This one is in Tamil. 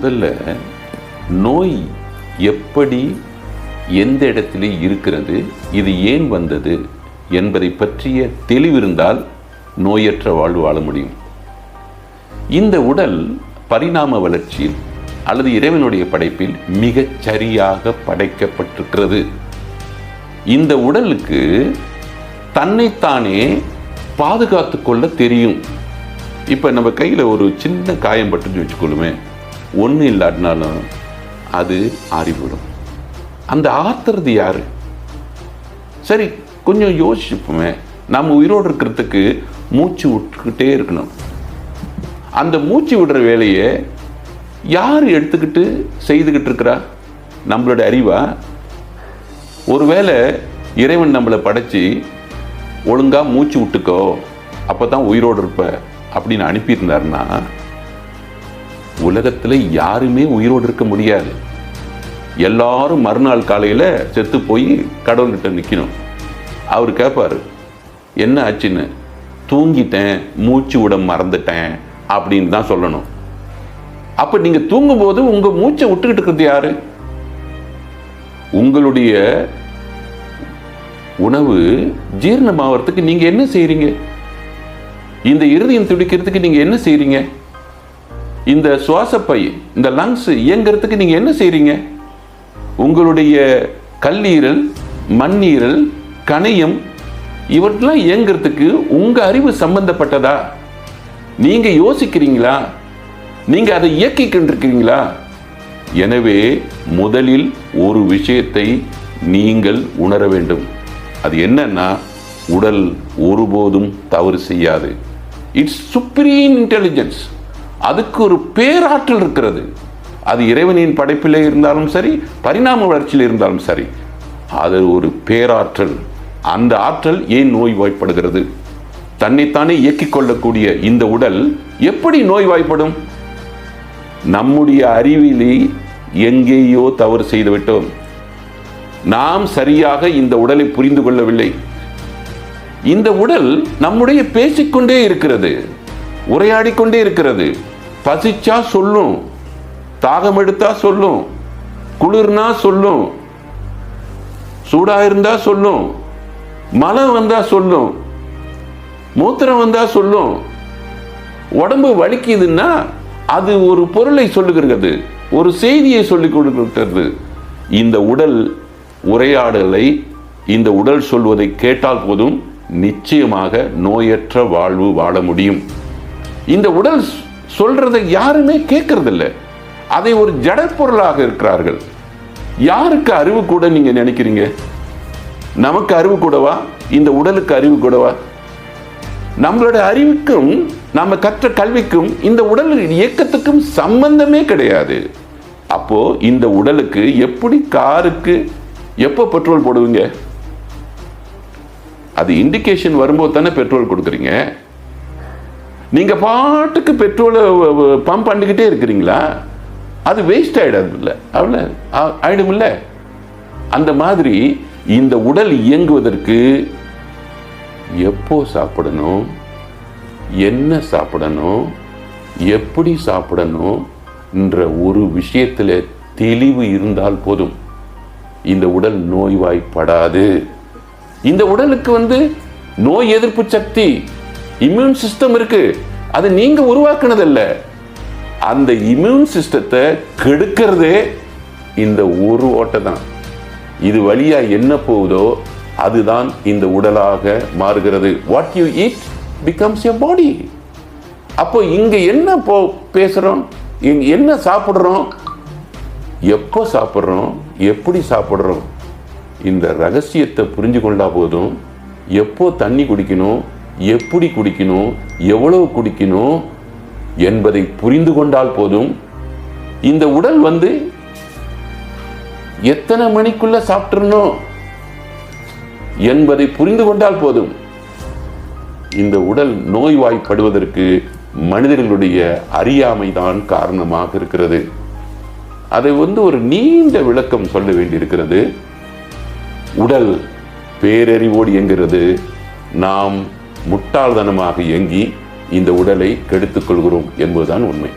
முதல்ல நோய் எப்படி எந்த இடத்திலே இருக்கிறது இது ஏன் வந்தது என்பதை பற்றிய தெளிவிருந்தால் நோயற்ற வாழ்வு வாழ முடியும். இந்த உடல் பரிணாம வளர்ச்சியில் அல்லது இறைவனுடைய படைப்பில் மிகச் சரியாக படைக்கப்பட்டிருக்கிறது. இந்த உடலுக்கு தன்னைத்தானே பாதுகாத்து கொள்ள தெரியும். இப்போ நம்ம கையில் ஒரு சின்ன காயம் பட்டுன்னு வச்சுக்கொள்ளுமே ஒன்றும் இல்லாட்டினாலும் அது ஆறிவிடும். அந்த ஆத்துறது யார்? சரி கொஞ்சம் யோசிச்சுப்போமே. நம்ம உயிரோடு இருக்கிறதுக்கு மூச்சு விட்டுக்கிட்டே இருக்கணும். அந்த மூச்சு விடுற வேலையை யார் எடுத்துக்கிட்டு செய்துக்கிட்டு இருக்கிறா? நம்மளோட அறிவா? ஒருவேளை இறைவன் நம்மளை படைச்சி ஒழுங்காக மூச்சு விட்டுக்கோ அப்போ தான் உயிரோடு இருப்ப அப்படின்னு அனுப்பியிருந்தாருன்னா உலகத்தில் யாருமே உயிரோடு இருக்க முடியாது. எல்லாரும் மறுநாள் காலையில் செத்து போய் கடவுள்கிட்ட நிற்கணும் அவர் கேட்பார் என்ன ஆச்சுன்னு? தூங்கிட்டேன் மூச்சு விட மறந்துட்டேன் அப்படின்னு தான் சொல்லணும். அப்போ நீங்கள் தூங்கும்போது உங்கள் மூச்சை விட்டுக்கிட்டு இருக்கிறது யாரு? உங்களுடைய உணவு ஜீரணமாகறதுக்கு நீங்கள் என்ன செய்கிறீங்க இந்த இருதயம் துடிக்கிறதுக்கு நீங்கள் என்ன செய்கிறீங்க இந்த சுவாசப்பை இந்த லங்ஸ் இயங்கிறதுக்கு நீங்கள் என்ன செய்கிறீங்க உங்களுடைய கல்லீரல் மண்ணீரல் கணையம் இவற்றெல்லாம் இயங்கிறதுக்கு உங்கள் அறிவு சம்பந்தப்பட்டதா? நீங்கள் யோசிக்கிறீங்களா? நீங்கள் அதை இயக்கிக்கிட்டு இருக்கிறீங்களா எனவே முதலில் ஒரு விஷயத்தை நீங்கள் உணர வேண்டும். அது என்னன்னா உடல் ஒருபோதும் தவறு செய்யாது. இட்ஸ் சுப்ரீம் இன்டெலிஜென்ஸ் அதுக்கு ஒரு பேராற்றல் இருக்கிறது. அது இறைவனின் படைப்பிலே இருந்தாலும் சரி பரிணாம வளர்ச்சியில் இருந்தாலும் சரி. அது ஒரு பேராற்றல். அந்த ஆற்றல் ஏன் நோய்வாய்ப்படுகிறது? தன்னைத்தானே இயக்கிக் கொள்ளக்கூடிய இந்த உடல் எப்படி நோய்வாய்ப்படும்? நம்முடைய அறிவிலே எங்கேயோ தவறு செய்துவிட்டோம் நாம் சரியாக இந்த உடலை புரிந்து கொள்ளவில்லை. இந்த உடல் நம்முடைய பேசிக்கொண்டே இருக்கிறது. உரையாடிக்கொண்டே இருக்கிறது. பசிச்சா சொல்லும் தாகம் எடுத்தா சொல்லும் குளிர்னா சொல்லும் சூடா இருந்தா சொல்லும் மழை வந்தா சொல்லும் மூத்திரம் வந்தா சொல்லும் உடம்பு வலிக்குதுன்னா அது ஒரு பொருளை சொல்லுகிறது ஒரு செய்தியை சொல்லிக் கொடுக்கிறது. இந்த உடல் உரையாடலை இந்த உடல் சொல்வதை கேட்டால் போதும் நிச்சயமாக நோயற்ற வாழ்வு வாழ முடியும். இந்த உடல் சொல்றதை யாருமே கேட்கறதில்ல. அதை ஒரு ஜடப்பொருளாக இருக்கிறார்கள். யாருக்கு அறிவு கூட நீங்க நினைக்கிறீங்க? நமக்கு அறிவு கூடவா? இந்த உடலுக்கு அறிவு கூடவா? நம்மளோட அறிவுக்கும் நம்ம கற்ற கல்விக்கும் இந்த உடல் இயக்கத்துக்கும் சம்பந்தமே கிடையாது. அப்போ இந்த உடலுக்கு எப்படி காருக்கு எப்போ பெட்ரோல் போடுவீங்க? அது இண்டிகேஷன் வரும்போது தானே பெட்ரோல் கொடுக்குறீங்க. நீங்க பாட்டுக்கு பெட்ரோலை பம்ப் பண்ணிக்கிட்டே இருக்கிறீங்களா? அது வேஸ்ட் ஆயிடாது இல்லை அவ்வளோ ஆயிடும் இல்லை அந்த மாதிரி இந்த உடல் இயங்குவதற்கு எப்போ சாப்பிடணும்? என்ன சாப்பிடணும்? எப்படி சாப்பிடணும் என்ற ஒரு விஷயத்தில் தெளிவு இருந்தால் போதும். இந்த உடல் நோய்வாய்ப்படாது. இந்த உடலுக்கு வந்து நோய் எதிர்ப்பு சக்தி இம்யூன் சிஸ்டம் இருக்கு. அது நீங்க உருவாக்குனதல்ல. அந்த இம்யூன் சிஸ்டத்தை கெடுக்கிறதே இந்த ஒரு ஓட்டை தான் இது வழியா என்ன போகுதோ அதுதான் இந்த உடலாக மாறுகிறது. What you eat becomes a body அப்போ இங்க என்ன போ பேசுறோம்? என்ன சாப்பிட்றோம்? எப்போ சாப்பிட்றோம்? எப்படி சாப்பிட்றோம்? இந்த ரகசியத்தை புரிஞ்சு கொண்டா போதும். எப்போ தண்ணி குடிக்கணும்? எப்படி குடிக்கணும் எவ்வளவு குடிக்கணும் என்பதை புரிந்து கொண்டால் போதும். இந்த உடல் வந்து எத்தனை மணிக்குள்ள சாப்பிட்றணும் என்பதை புரிந்து கொண்டால் போதும். இந்த உடல் நோய்வாய்ப்படுவதற்கு மனிதர்களுடைய அறியாமை தான் காரணமாக இருக்கிறது. அதை வந்து ஒரு நீண்ட விளக்கம் சொல்ல வேண்டியிருக்கிறது. உடல் பேரறிவோடு இயங்குகிறது. நாம் முட்டாள்தனமாக இயங்கி இந்த உடலை கெடுத்துக் கொள்கிறோம் என்பதுதான் உண்மை.